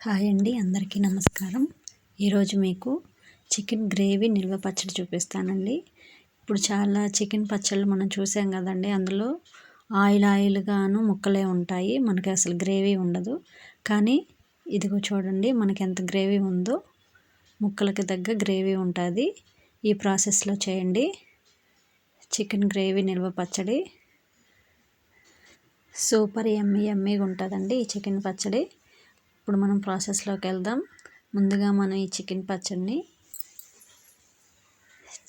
Hi అండి అందరికీ నమస్కారం. ఈరోజు మీకు చికెన్ గ్రేవీ నిల్వ పచ్చడి చూపిస్తానండి. ఇప్పుడు చాలా చికెన్ పచ్చళ్ళు మనం చూసాం కదండి అందులో ఆయిల్ ఆయిల్గాను ముక్కలే ఉంటాయి మనకి అసలు గ్రేవీ ఉండదు. కానీ ఇదిగో చూడండి మనకి ఎంత గ్రేవీ ఉందో ముక్కలకి తగ్గ గ్రేవీ ఉంటుంది. ఈ ప్రాసెస్లో చేయండి. చికెన్ గ్రేవీ నిల్వ పచ్చడి. సూపర్ ఎమ్మి ఎమ్మిగా ఉంటుందండి ఈ చికెన్ పచ్చడి. ఇప్పుడు మనం ప్రాసెస్లోకి వెళ్దాం. ముందుగా మనం ఈ చికెన్ పచ్చడిని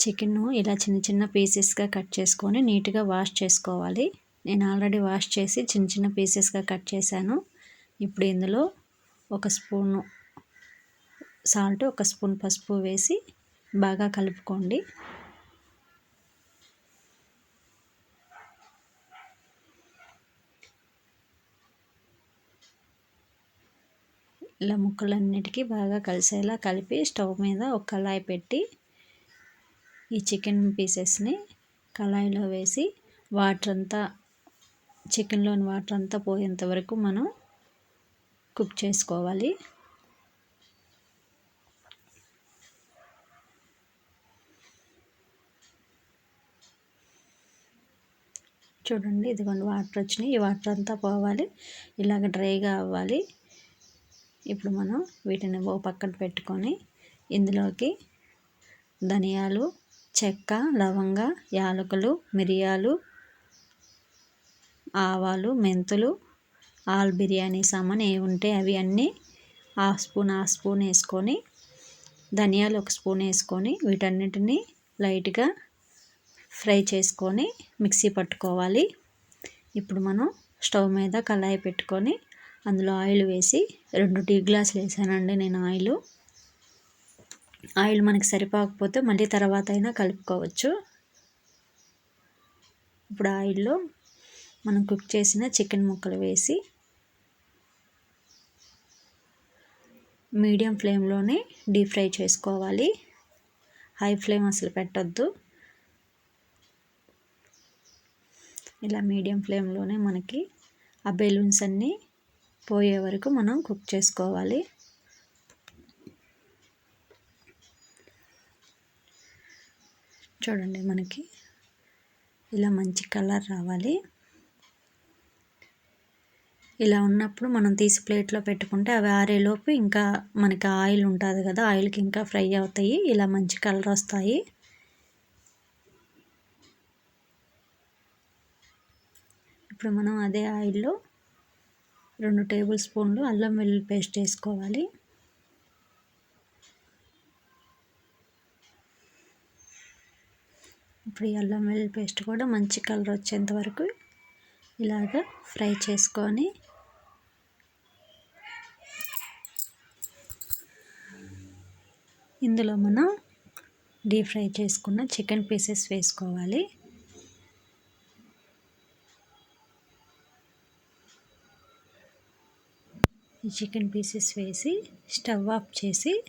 చికెన్ ఇలా చిన్న చిన్న పీసెస్గా కట్ చేసుకొని నీట్గా వాష్ చేసుకోవాలి. నేను ఆల్రెడీ వాష్ చేసి చిన్న చిన్న పీసెస్గా కట్ చేశాను. ఇప్పుడు ఇందులో ఒక స్పూను సాల్ట్ ఒక స్పూన్ పసుపు వేసి బాగా కలుపుకోండి. ఇలా ముక్కలన్నిటికీ బాగా కలిసేలా కలిపి స్టవ్ మీద ఒక కళాయి పెట్టి ఈ చికెన్ పీసెస్ని కళాయిలో వేసి వాటర్ అంతా చికెన్లోని వాటర్ అంతా పోయేంత వరకు మనం కుక్ చేసుకోవాలి. చూడండి ఇదిగోండి వాటర్ వచ్చినాయి. ఈ వాటర్ అంతా పోవాలి. ఇలాగ డ్రైగా అవ్వాలి. ఇప్పుడు మనం వీటిని ఓ పక్కన పెట్టుకొని ఇందులోకి ధనియాలు చెక్క లవంగ యాలకులు మిరియాలు ఆవాలు మెంతులు ఆల్ బిర్యానీ సామాన్ ఏ ఉంటే అవి అన్నీ హాఫ్ స్పూన్ హాఫ్ స్పూన్ వేసుకొని ధనియాలు ఒక స్పూన్ వేసుకొని వీటన్నిటిని లైట్గా ఫ్రై చేసుకొని మిక్సీ పట్టుకోవాలి. ఇప్పుడు మనం స్టవ్ మీద కళాయి పెట్టుకొని అందులో ఆయిల్ వేసి రెండు టీ గ్లాసులు వేసానండి నేను ఆయిల్. ఆయిల్ మనకి సరిపోకపోతే మళ్ళీ తర్వాత అయినా కలుపుకోవచ్చు. ఇప్పుడు ఆయిల్లో మనం కుక్ చేసిన చికెన్ ముక్కలు వేసి మీడియం ఫ్లేమ్లోనే డీప్ ఫ్రై చేసుకోవాలి. హై ఫ్లేమ్ అసలు పెట్టద్దు. ఇలా మీడియం ఫ్లేమ్లోనే మనకి ఆ బెలూన్స్ అన్నీ పోయే వరకు మనం కుక్ చేసుకోవాలి. చూడండి మనకి ఇలా మంచి కలర్ రావాలి. ఇలా ఉన్నప్పుడు మనం తీసి ప్లేట్లో పెట్టుకుంటే అవి ఆరేలోపు ఇంకా మనకి ఆయిల్ ఉంటుంది కదా ఆయిల్కి ఇంకా ఫ్రై అవుతాయి. ఇలా మంచి కలర్ వస్తాయి. ఇప్పుడు మనం అదే ఆయిల్లో రెండు టేబుల్ స్పూన్లు అల్లం వెల్లుల్లి పేస్ట్ వేసుకోవాలి. ఇప్పుడు ఈ అల్లం వెల్లుల్లి పేస్ట్ కూడా మంచి కలర్ వచ్చేంత వరకు ఇలాగ ఫ్రై చేసుకొని ఇందులో మనం డీప్ ఫ్రై చేసుకున్న చికెన్ పీసెస్ వేసుకోవాలి. ఈ చికెన్ పీసెస్ వేసి స్టవ్ ఆఫ్ చేసి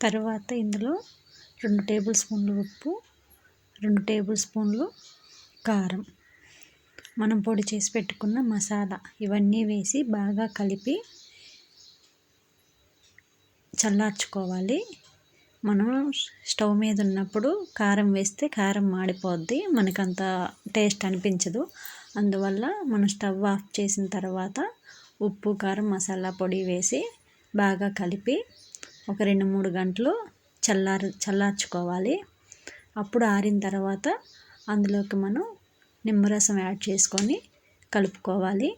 తర్వాత ఇందులో రెండు టేబుల్ స్పూన్లు ఉప్పు రెండు టేబుల్ స్పూన్లు కారం. మనం పొడి చేసి పెట్టుకున్న మసాలా ఇవన్నీ వేసి బాగా కలిపి చల్లార్చుకోవాలి. మనం స్టవ్ మీద ఉన్నప్పుడు కారం వేస్తే కారం మాడిపోద్ది మనకంత టేస్ట్ అనిపించదు. అందువల్ల మనం స్టవ్ ఆఫ్ చేసిన తర్వాత ఉప్పు కారం మసాలా పొడి వేసి బాగా కలిపి ఒక రెండు మూడు గంటలు చల్లారు చల్లార్చుకోవాలి. అప్పుడు ఆరిన తర్వాత అందులోకి మనం నిమ్మరసం యాడ్ చేసుకొని కలుపుకోవాలి.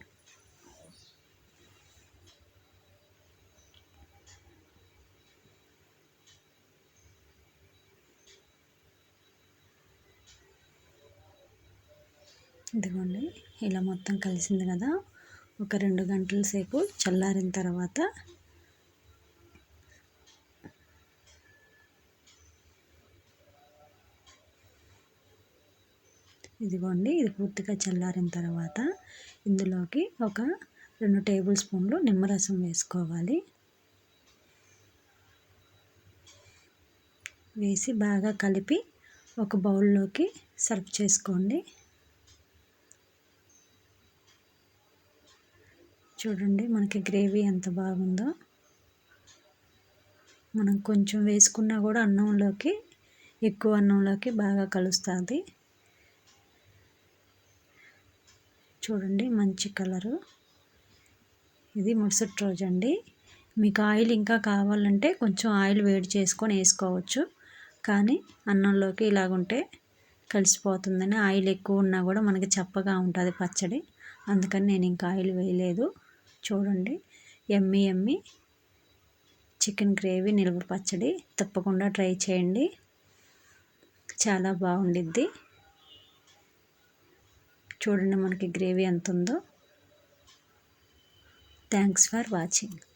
ఇదిగోండి ఇలా మొత్తం కలిసింది కదా. ఒక రెండు గంటల సేపు చల్లారిన తర్వాత ఇదిగోండి ఇది పూర్తిగా చల్లారిన తర్వాత ఇందులోకి ఒక రెండు టేబుల్ స్పూన్లు నిమ్మరసం వేసుకోవాలి. వేసి బాగా కలిపి ఒక బౌల్లోకి సర్వ్ చేసుకోండి. చూడండి మనకి గ్రేవీ ఎంత బాగుందో. మనం కొంచెం వేసుకున్నా కూడా అన్నంలోకి ఎక్కువ అన్నంలోకి బాగా కలుస్తుంది. చూడండి మంచి కలరు. ఇది మరుసటి రోజు అండి మీకు ఆయిల్ ఇంకా కావాలంటే కొంచెం ఆయిల్ వేడి చేసుకొని వేసుకోవచ్చు. కానీ అన్నంలోకి ఇలాగుంటే కలిసిపోతుందని ఆయిల్ ఎక్కువ ఉన్నా కూడా మనకి చప్పగా ఉంటుంది పచ్చడి. అందుకని నేను ఇంకా ఆయిల్ వేయలేదు. చూడండి. ఎమ్మి ఎమ్మి. చికెన్ గ్రేవీ నిలువ పచ్చడి. తప్పకుండా ట్రై చేయండి. చాలా బాగుండిద్ది. చూడండి మనకి గ్రేవీ ఎంత ఉందో థ్యాంక్స్ ఫర్ వాచింగ్.